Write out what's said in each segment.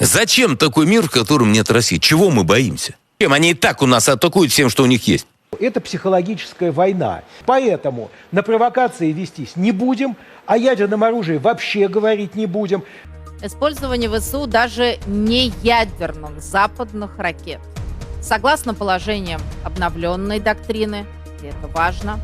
Зачем такой мир, в котором нет России? Чего мы боимся? Чем они и так у нас атакуют всем, что у них есть? Это психологическая война. Поэтому на провокации вестись не будем, о ядерном оружии вообще говорить не будем. Использование ВСУ даже не ядерных западных ракет. Согласно положениям обновленной доктрины, и это важно,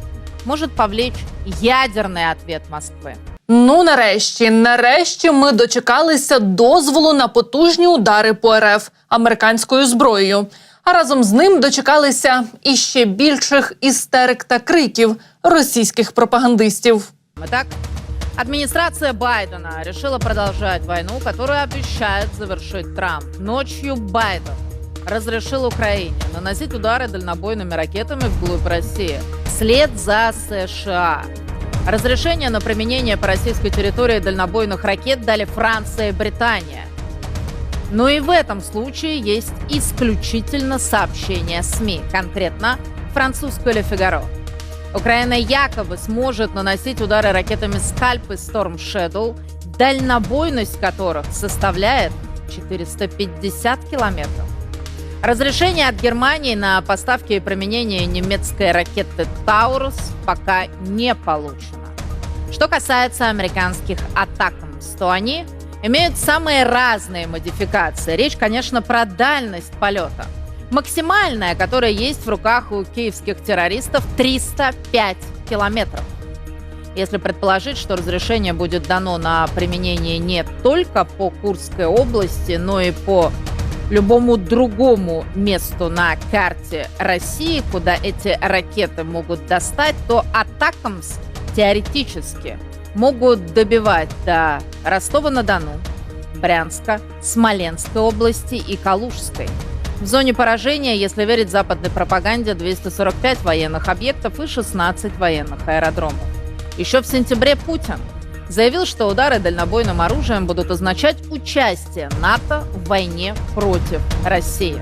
может повлечь ядерный ответ Москвы. Ну, нарешті, нарешті ми дочекалися дозволу на потужні удари по РФ американською зброєю. А разом з ним дочекалися іще більших істерик та криків російських пропагандистів. Итак, администрация Байдена решила продолжать войну, которую обещает завершить Трамп. Ночью Байден разрешил Украине наносить удары дальнобойными ракетами вглубь России вслед за США. Разрешение на применение по российской территории дальнобойных ракет дали Франция и Британия. Но и в этом случае есть исключительно сообщения СМИ, конкретно французскую «Ле Фигаро». Украина якобы сможет наносить удары ракетами «Скальп» и «Storm Shadow», дальнобойность которых составляет 450 километров. Разрешение от Германии на поставки и применение немецкой ракеты «Таурус» пока не получено. Что касается американских «Атакамс», то они имеют самые разные модификации. Речь, конечно, про дальность полета. Максимальная, которая есть в руках у киевских террористов, 305 километров. Если предположить, что разрешение будет дано на применение не только по Курской области, но и по любому другому месту на карте России, куда эти ракеты могут достать, то Атакамс теоретически могут добивать до Ростова-на-Дону, Брянска, Смоленской области и Калужской. В зоне поражения, если верить западной пропаганде, 245 военных объектов и 16 военных аэродромов. Еще в сентябре Путин заявил, что удары дальнобойным оружием будут означать участие НАТО в войне против России.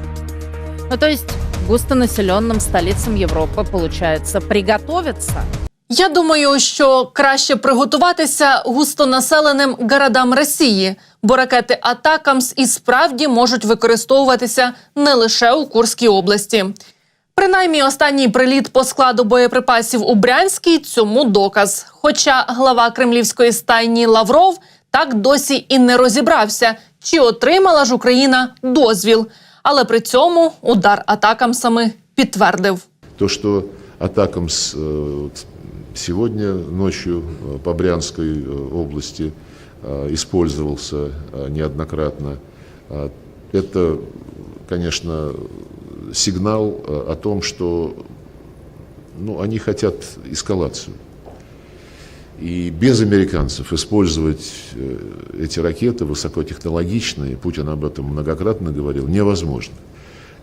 Ну, то есть густонаселенным столицам Европы, получается, приготовиться Я думаю, що краще приготуватися густонаселеним городам Росії, бо ракети Атакамс і справді можуть використовуватися не лише у Курській області. Принаймні, останній приліт по складу боєприпасів у Брянській цьому доказ. Хоча глава кремлівської стайні Лавров так досі і не розібрався, чи отримала ж Україна дозвіл. Але при цьому удар атакамсами підтвердив. То, что атакам с, э, вот сегодня ночью э, по Брянской э, области э, использовался неоднократно, это, конечно, сигнал о том, что ну, они хотят эскалацию. И без американцев использовать эти ракеты высокотехнологичные, Путин об этом многократно говорил, невозможно.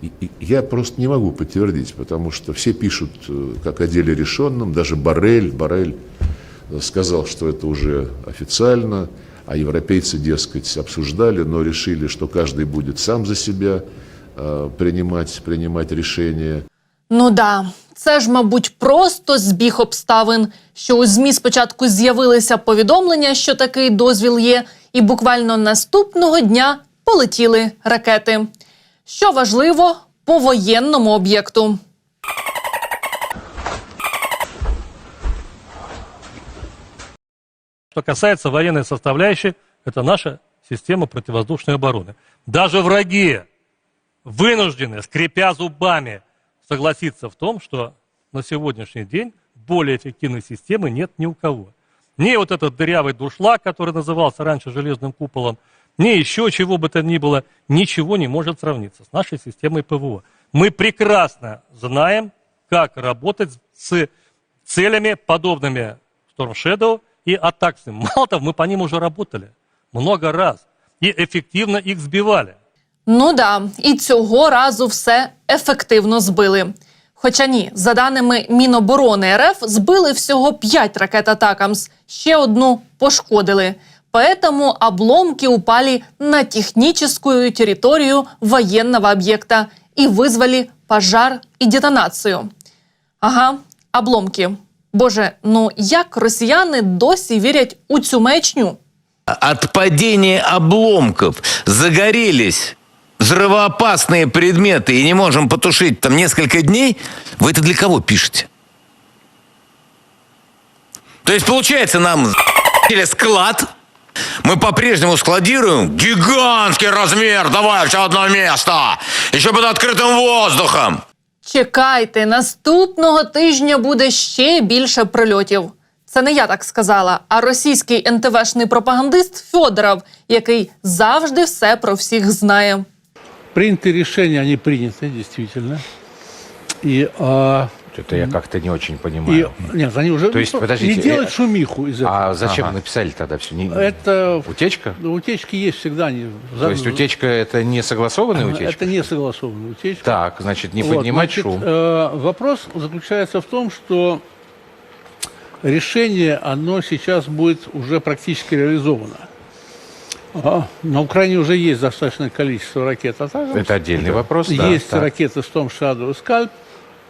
И- и Я просто не могу подтвердить, потому что все пишут э, как о деле решенном, даже Барель, Барель э, сказал, что это уже официально, а европейцы, дескать, обсуждали, но решили, что каждый будет сам за себя э, принимать, принимать решения. Ну да, це ж, мабуть, просто збіг обставин, що у ЗМІ спочатку з'явилися повідомлення, що такий дозвіл є, і буквально наступного дня полетіли ракети. Що важливо по воєнному об'єкту. Что касается военной составляющей, это наша система противовоздушной обороны. Даже враги вынуждены, скрипя зубами, согласиться в том, что на сегодняшний день более эффективной системы нет ни у кого. Ни вот этот дырявый душлаг, который назывался раньше железным куполом, ни еще чего бы то ни было, ничего не может сравниться с нашей системой ПВО. Мы прекрасно знаем, как работать с целями, подобными Storm Shadow и Атаксим. Мало того, мы по ним уже работали много раз и эффективно их сбивали. Ну да, і цього разу все ефективно збили. Хоча ні, за даними Міноборони РФ, збили всього 5 ракет Атакамс, ще одну пошкодили. Поэтому обломки упали на техническую территорию военного объекта и вызвали пожар и детонацию. Ага, обломки. Боже, ну як росіяни досі вірять у цю маячню? от падения обломков загорелись взрывоопасные предметы и не можем потушить там несколько дней, вы это для кого пишете? То есть, получается, нам или склад, мы по-прежнему складируем гигантский размер, давай все одно место, еще под открытым воздухом. Чекайте, наступного тижня буде ще більше прильотів. Це не я так сказала, а російський НТВшний пропагандист Федоров, який завжди все про всіх знає. Приняты решения, они приняты, действительно. И, а, Это я как-то не очень и понимаю. нет, они уже То есть, ну, подождите, не делать э, шумиху из этого. А зачем Ага. написали тогда все? Это Утечка? утечки есть всегда. Они, То есть утечка это не согласованная утечка? Это не согласованная утечка. Так, значит, не Вот, поднимать значит, шум. э, вопрос заключается в том, что решение, оно сейчас будет уже практически реализовано. А, На Украине уже есть достаточное количество ракет «Атакамс». Это отдельный вопрос. да, Есть так. ракеты Storm Shadow и Scalp.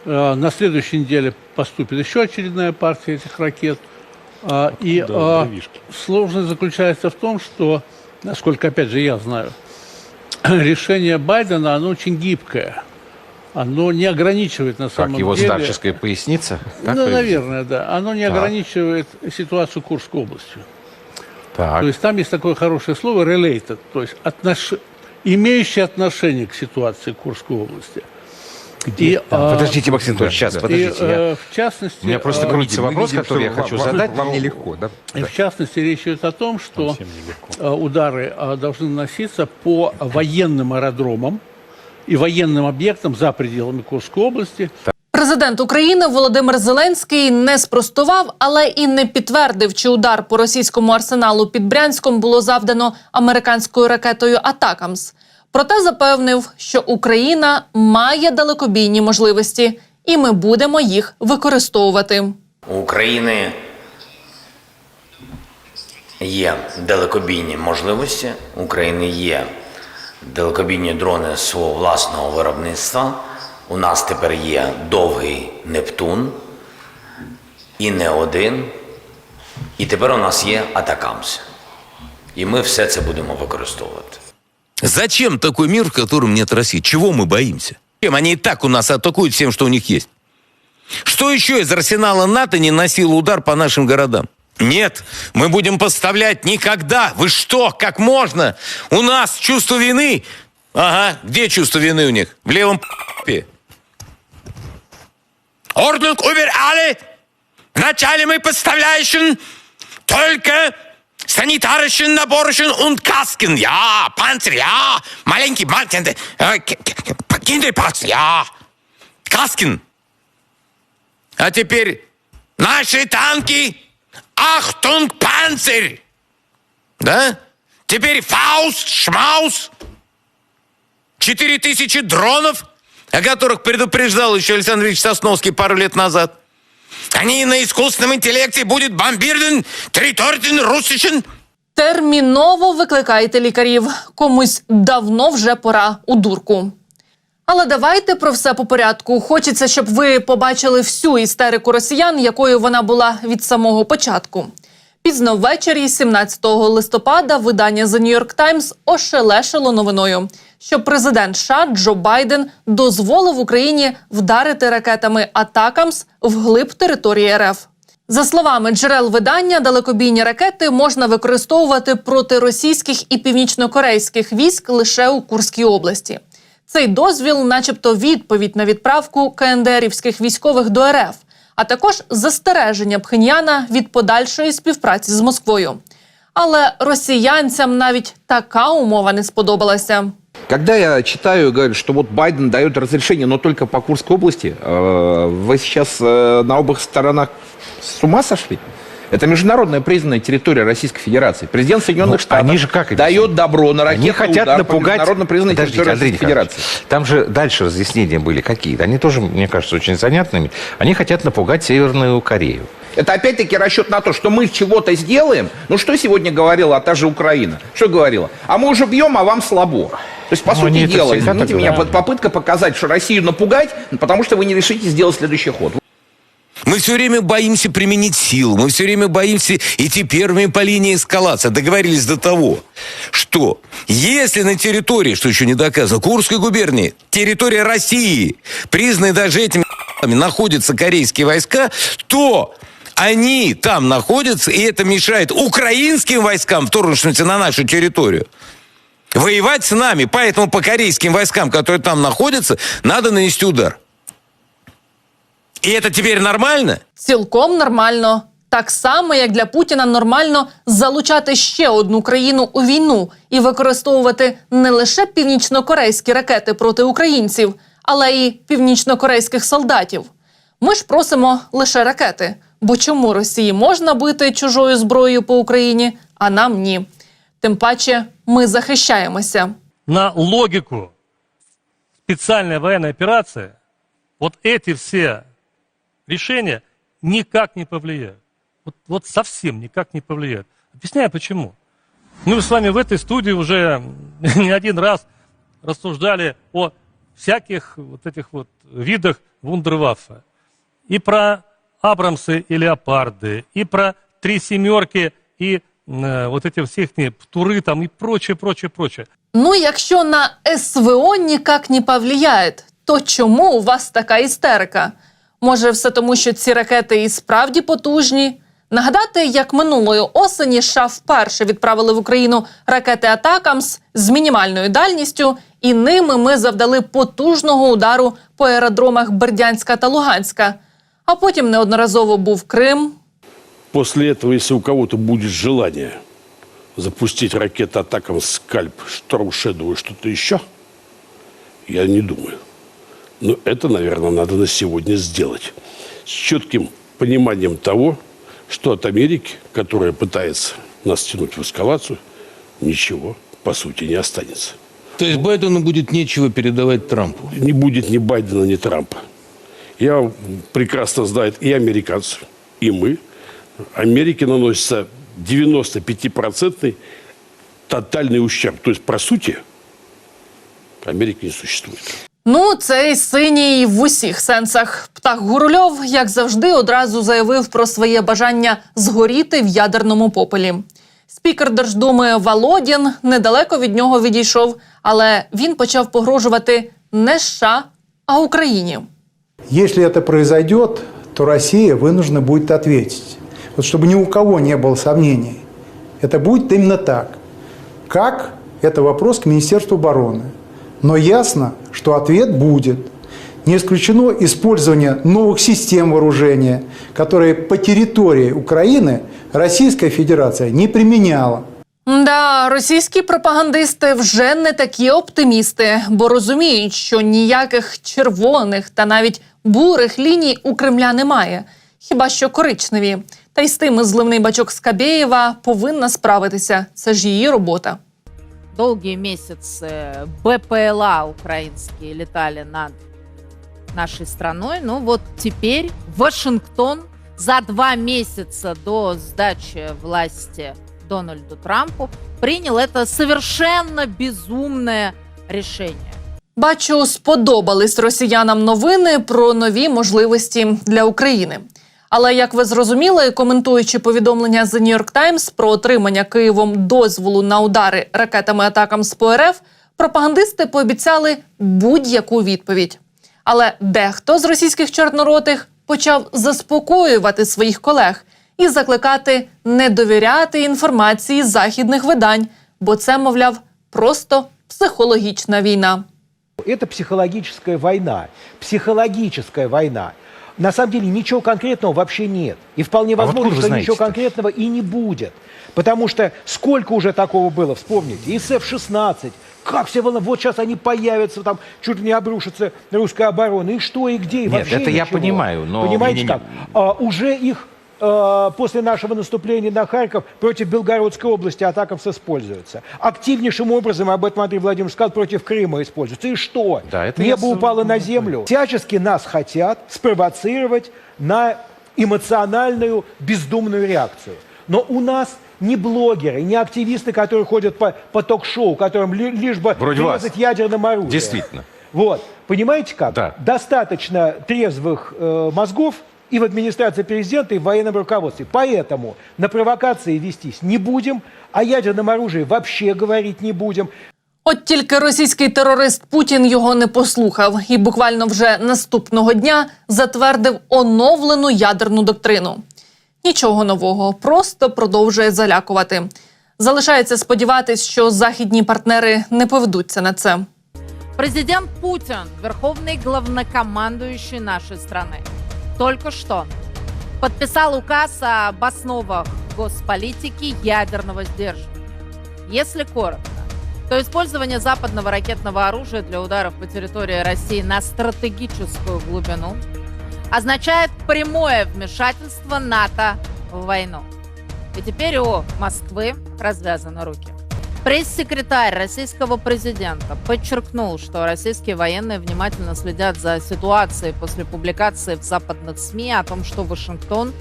Э, На следующей неделе поступит еще очередная партия этих ракет. А, И а, сложность заключается в том, что, насколько, опять же, я знаю, решение Байдена, оно очень гибкое. Оно не ограничивает на Как самом его деле... старческая поясница? Так ну, наверное, да. Оно не Так. ограничивает ситуацию Курской областью. Так. То есть там есть такое хорошее слово related, то есть отнош... имеющее отношение к ситуации Курской области. И, а, Подождите, Максим Анатольевич, сейчас, и, подождите. я- э, в частности, У меня просто э, крутится вопрос, который я хочу задать. Вам нелегко, да? и в частности речь идет о том, что э, удары э, должны наноситься по военным аэродромам и военным объектам за пределами Курской области. Президент України Володимир Зеленський не спростував, але і не підтвердив, чи удар по російському арсеналу під Брянськом було завдано американською ракетою Атакамс. Проте запевнив, що Україна має далекобійні можливості, і ми будемо їх використовувати. У України є далекобійні можливості, у України є далекобійні дрони свого власного виробництва. У нас тепер є довгий Нептун і не один. І тепер у нас є Атакамс. І ми все це будемо використовувати. Зачем такой мир, в котором нет России? Чего мы боимся? Чем они и так у нас атакуют всем, что у них есть? Что еще из арсенала НАТО не носило удар по нашим городам? Нет, мы будем поставлять никогда. Вы что, как можно? У нас чувство вины. Ага, где чувство вины у них? В левом п***е. Ordnung über. Вначале мы поставляем только санитарischen наборischen und Kasken. Ja, Panzer, ja. Маленький, маленький. K- K- Kinderpanzer, ja. Каскин. А теперь наши танки. Achtung, Panzer. Да? Теперь Фауст, Шмаус. Четыре тысячи дронов, о которых предупреждал еще Александр Ильич Сосновский пару лет назад. Они на искусственном интеллекте будут бомбированы территорию русских Терміново викликайте лікарів. Комусь давно вже пора у дурку. Але давайте про все по порядку. Хочеться, щоб ви побачили всю істерику росіян, якою вона була від самого початку. Пізно ввечері, 17 листопада, видання The New York Times ошелешило новиною, що президент США Джо Байден дозволив Україні вдарити ракетами Атакамс вглиб території РФ. За словами джерел видання, далекобійні ракети можна використовувати проти російських і північнокорейських військ лише у Курській області. Цей дозвіл, начебто, відповідь на відправку КНДРівських військових до РФ, а також застереження Пхеньяна від подальшої співпраці з Москвою. Але росіянцям навіть така умова не сподобалася. Когда я читаю, говорят, что вот Байден дает разрешение, но только по Курской области, э, вы сейчас э, на обоих сторонах с ума сошли? Это международная признанная территория Российской Федерации. Президент Соединенных Ну, Штатов они же как дает добро на ракетный Они хотят удар по напугать... международно признанной Подождите, территории Андрей Российской Федерации. там же дальше разъяснения были какие-то. Они тоже, мне кажется, очень занятными. Они хотят напугать Северную Корею. Это опять-таки расчет на то, что мы чего-то сделаем. Ну что сегодня говорила та же Украина? Что говорила? А мы уже бьем, а вам слабо. То есть, по Ну, они сути это дела, извините так меня, говорят. попытка показать, что Россию напугать, потому что вы не решите сделать следующий ход. Мы все время боимся применить силу, мы все время боимся идти первыми по линии эскалации. Договорились до того, что если на территории, что еще не доказано, Курской губернии, территория России, признанной даже этими находятся корейские войска, то они там находятся, и это мешает украинским войскам, вторгнувшимся на нашу территорию, воевать с нами. Поэтому по корейским войскам, которые там находятся, надо нанести удар. И это теперь нормально? Цілком нормально. Так само, як для Путіна нормально залучати ще одну країну у війну і використовувати не лише північнокорейські ракети проти українців, але й північнокорейських солдатів. Ми ж просимо лише ракети. Бо чому Росії можна бити чужою зброєю по Україні, а нам ні? Тим паче ми захищаємося. На логику специальной военной операции вот эти все решения никак не повлияют. Вот, вот совсем никак не повлияют. Объясняю почему. Мы с вами в этой студии уже не один раз рассуждали о всяких вот этих вот видах вундерваффе. И про Абрамсы и Леопарды, и про три семерки, и вот эти все их туры там и прочее, прочее, прочее. Ну, якщо на СВО ніяк не повлияє, то чому у вас така істерика? Може, все тому, що ці ракети і справді потужні? Нагадати, як минулої осені США вперше відправили в Україну ракети Атакамс з мінімальною дальністю, і ними ми завдали потужного удару по аеродромах Бердянська та Луганська. А потім неодноразово був Крим, После этого, если у кого-то будет желание запустить ракеты атакам «Скальп», «Шторм Шэдоу» и что-то еще, я не думаю. Но это, наверное, надо на сегодня сделать. С четким пониманием того, что от Америки, которая пытается нас тянуть в эскалацию, ничего, по сути, не останется. То есть Байдену будет нечего передавать Трампу? Не будет ни Байдена, ни Трампа. Я прекрасно знаю и американцев, и мы. Америке наносится 95% тотальный ущерб. То есть, по сути, Америки не существует. Ну, цей синій в усіх сенсах. Птах Гурульов, як завжди, одразу заявив про своє бажання згоріти в ядерному попелі. Спікер Держдуми Володін недалеко від нього відійшов, але він почав погрожувати не США, а Україні. Если это произойдет, то Россия вынуждена будет ответить. Вот чтобы ни у кого не было сомнений. Это будет именно так. Как? Это вопрос к Министерству обороны. Но ясно, что ответ будет. Не исключено использование новых систем вооружения, которые по территории Украины Российская Федерация не применяла. Да, російські пропагандисти вже не такі оптимісти, бо розуміють, що ніяких червоних та навіть бурих ліній у Кремля немає, Хіба що коричневі. Та й з тими зливний бачок Скабєєва повинна справитися. Це ж її робота. Долгие месяцы БПЛА украинские летали над нашей страной. Ну вот теперь Вашингтон за два месяца до сдачи власти Дональду Трампу принял это совершенно безумное решение. Бачу, сподобались росіянам новини про нові можливості для України. Але як ви зрозуміли, коментуючи повідомлення The New York Times про отримання Києвом дозволу на удари ракетами атакам з ПРФ, пропагандисти пообіцяли будь-яку відповідь. Але дехто з російських чорноротих почав заспокоювати своїх колег і закликати не довіряти інформації західних видань, бо це, мовляв, просто психологічна війна. Это психологическая война. Психологическая война. На самом деле ничего конкретного вообще нет. И вполне А возможно, откуда вы что знаете-то? ничего конкретного и не будет. Потому что сколько уже такого было, вспомните, и СФ-16, как все волны, вот сейчас они появятся, там чуть ли не обрушится русская оборона, и что, и где, и Нет, вообще это я ничего. понимаю, но Понимаете мне не- как? А, уже их а, после нашего наступления на Харьков против Белгородской области атакамс используются. Активнейшим образом, об этом Андрей Владимирович сказал, против Крыма используются. И что? Да, это Небо упало на землю. Всячески нас хотят спровоцировать на эмоциональную бездумную реакцию. Но у нас не блогеры, не активисты, которые ходят по, по ток-шоу, которым ли- лишь бы Вроде вас. резать ядерным оружием. Действительно. Вот. Понимаете как? Да. Достаточно трезвых э, мозгов и в администрации президента, и в военном руководстве. Поэтому на провокации вестись не будем, о ядерном оружии вообще говорить не будем. От тільки російський терорист Путін його не послухав і буквально вже наступного дня затвердив оновлену ядерну доктрину. Нічого нового, просто продовжує залякувати. Залишається сподіватись, що західні партнери не поведуться на це. Президент Путин, верховный главнокомандующий нашей страны, Только что подписал указ об основах госполитики ядерного сдерживания. Если коротко, то использование западного ракетного оружия для ударов по территории России на стратегическую глубину означает прямое вмешательство НАТО в войну. И теперь у Москвы развязаны руки. Пресс-секретарь российского президента подчеркнул, что российские военные внимательно следят за ситуацией после публикации в западных СМИ о том, что Вашингтон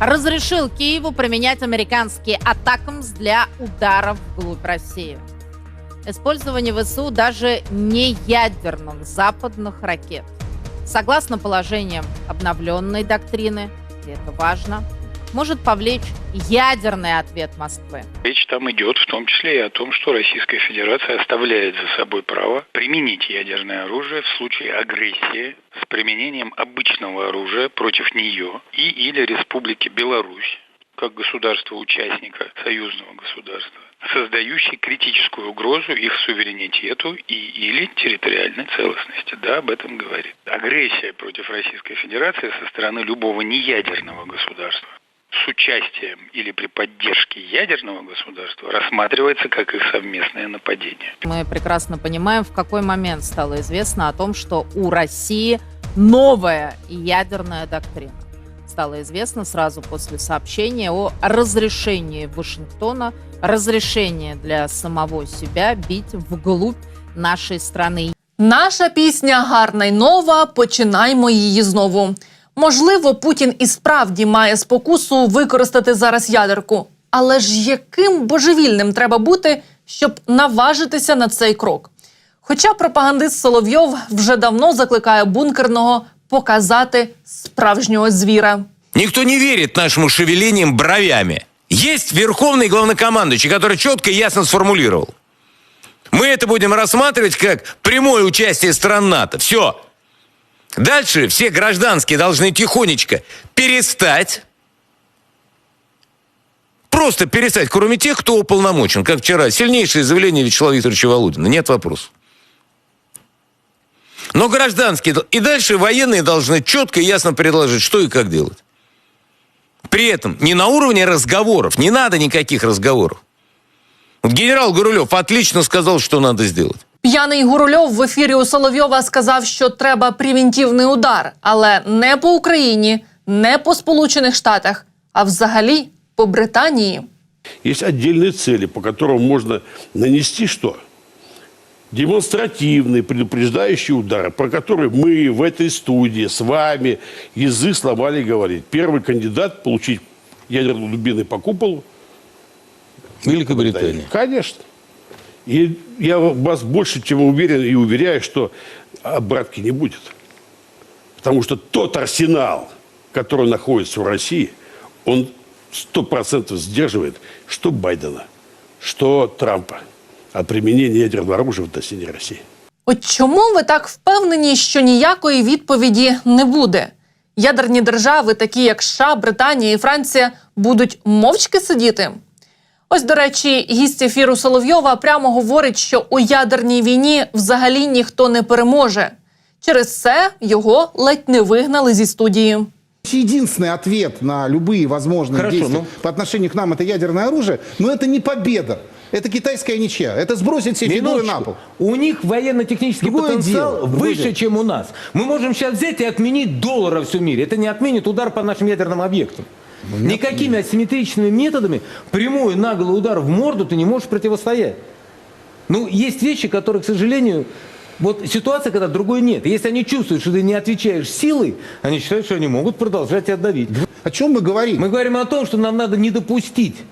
разрешил Киеву применять американские атакамс для ударов вглубь России. Использование ВСУ даже не ядерных западных ракет. Согласно положениям обновленной доктрины, и это важно, может повлечь ядерный ответ Москвы. Речь там идет в том числе и о том, что Российская Федерация оставляет за собой право применить ядерное оружие в случае агрессии с применением обычного оружия против нее и или Республики Беларусь как государства-участника союзного государства, создающей критическую угрозу их суверенитету и или территориальной целостности. Да, об этом говорит. Агрессия против Российской Федерации со стороны любого неядерного государства с участием или при поддержке ядерного государства рассматривается как их совместное нападение. Мы прекрасно понимаем, в какой момент стало известно о том, что у России новая ядерная доктрина. Стало известно сразу после сообщения о разрешении Вашингтона, разрешении для самого себя бить вглубь нашей страны. Наша пісня гарна й нова. Починаймо її знову. Можливо, Путін і справді має спокусу використати зараз ядерку. Але ж яким божевільним треба бути, щоб наважитися на цей крок? Хоча пропагандист Соловйов вже давно закликає бункерного показати справжнього звіра. Никто не верит нашему шевелениям бровями. Есть верховный главнокомандующий, который четко и ясно сформулировал. Мы это будем рассматривать как прямое участие стран НАТО. Все. Дальше все гражданские должны тихонечко перестать. Просто перестать, кроме тех, кто уполномочен. Как вчера, сильнейшее заявление Вячеслава Викторовича Володина. Нет вопросов. Но гражданские и дальше военные должны четко и ясно предложить, что и как делать. При этом не на уровне разговоров, не надо никаких разговоров. Генерал Гурулев отлично сказал, что надо сделать. П'яний Гурульов в ефірі у Соловйова сказав, що треба превентивний удар, але не по Україні, не по Сполучених Штатах, а взагалі по Британії. Есть отдельные цели, по которым можно нанести что? Демонстративные, предупреждающие удары, про которые мы в этой студии с вами язык сломали говорить. Первый кандидат получить ядерные дубины по куполу Великобритания. Конечно. И я вас больше чем уверен и уверяю, что обратки не будет. Потому что тот арсенал, который находится в России, он сто процентов сдерживает что Байдена, что Трампа от применения ядерного оружия в отношении России. От чому ви так впевнені, що ніякої відповіді не буде? Ядерні держави, такі як США, Британія і Франція, будуть мовчки сидіти. Ось, до речі, гість ефіру Соловйова прямо говорить, що у ядерній війні взагалі ніхто не переможе. Через це його ледь не вигнали зі студії. Единственный ответ на любые возможные Хорошо, действия ну. по отношению к нам это ядерное оружие, но это не победа. Это китайская ничья. Это сбросить все фигуры на пол. У них военно-технический Другое потенциал дело, другое выше, дело. чем у нас. Мы можем сейчас взять и отменить доллары во всем мире. Это не отменит удар по нашим ядерным объектам. Никакими асимметричными методами прямой наглый удар в морду ты не можешь противостоять. Ну, есть вещи, которые, к сожалению, вот ситуация, когда другой нет. Если они чувствуют, что ты не отвечаешь силой, они считают, что они могут продолжать тебя давить. О чем мы говорим? Мы говорим о том, что нам надо не допустить Вы не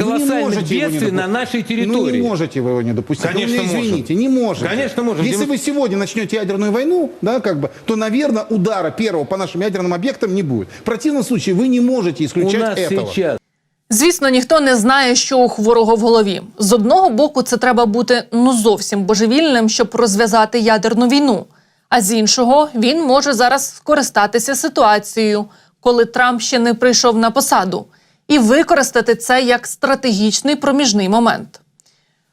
колоссальных можете его не бедствий на допустить. нашей Ну территории. не можете вы его не допустить. Конечно, ну, можем. извините, не можете. Конечно, можем. Если Дем- вы сегодня начнете ядерную войну, да, как бы, то, наверное, удара первого по нашим ядерным объектам не будет. В противном случае вы не можете У исключать нас этого. сейчас Звісно, ніхто не знає, що у хворого в голові. З одного боку, це треба бути ну зовсім божевільним, щоб розв'язати ядерну війну. А з іншого, він може зараз скористатися ситуацією, коли Трамп ще не прийшов на посаду, і використати це як стратегічний проміжний момент.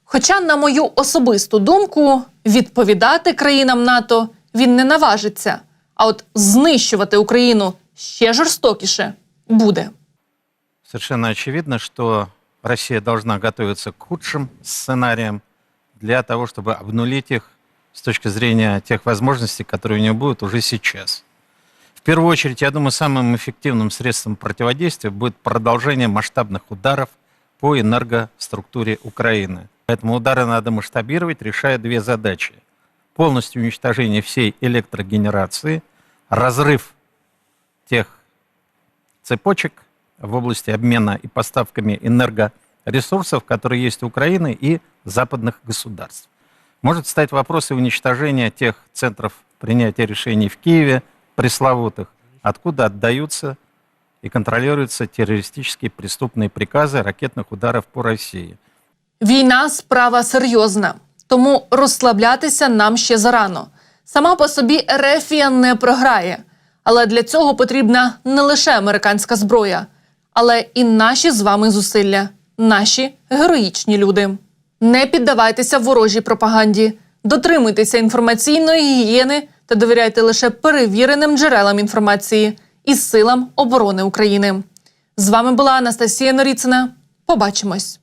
Хоча, на мою особисту думку, відповідати країнам НАТО він не наважиться, а от знищувати Україну ще жорстокіше буде. Совершенно очевидно, что Россия должна готовиться к худшим сценариям для того, чтобы обнулить их с точки зрения тех возможностей, которые у нее будут уже сейчас. Первую очередь, я думаю, самым эффективным средством противодействия будет продолжение масштабных ударов по энергоструктуре Украины. Поэтому удары надо масштабировать, решая две задачи. Полностью уничтожение всей электрогенерации, разрыв тех цепочек в области обмена и поставками энергоресурсов, которые есть у Украины и западных государств. Может стать вопрос и уничтожения тех центров принятия решений в Киеве, пресловутых, откуда отдаются и контролируются террористические преступные приказы ракетных ударов по России. Війна справа серйозна, тому розслаблятися нам ще зарано. Сама по собі Ерефія не програє. Але для цього потрібна не лише американська зброя, але і наші з вами зусилля, наші героїчні люди. Не піддавайтеся ворожій пропаганді, дотримуйтеся інформаційної гігієни та довіряйте лише перевіреним джерелам інформації і силам оборони України. З вами була Анастасія Норіцина. Побачимось.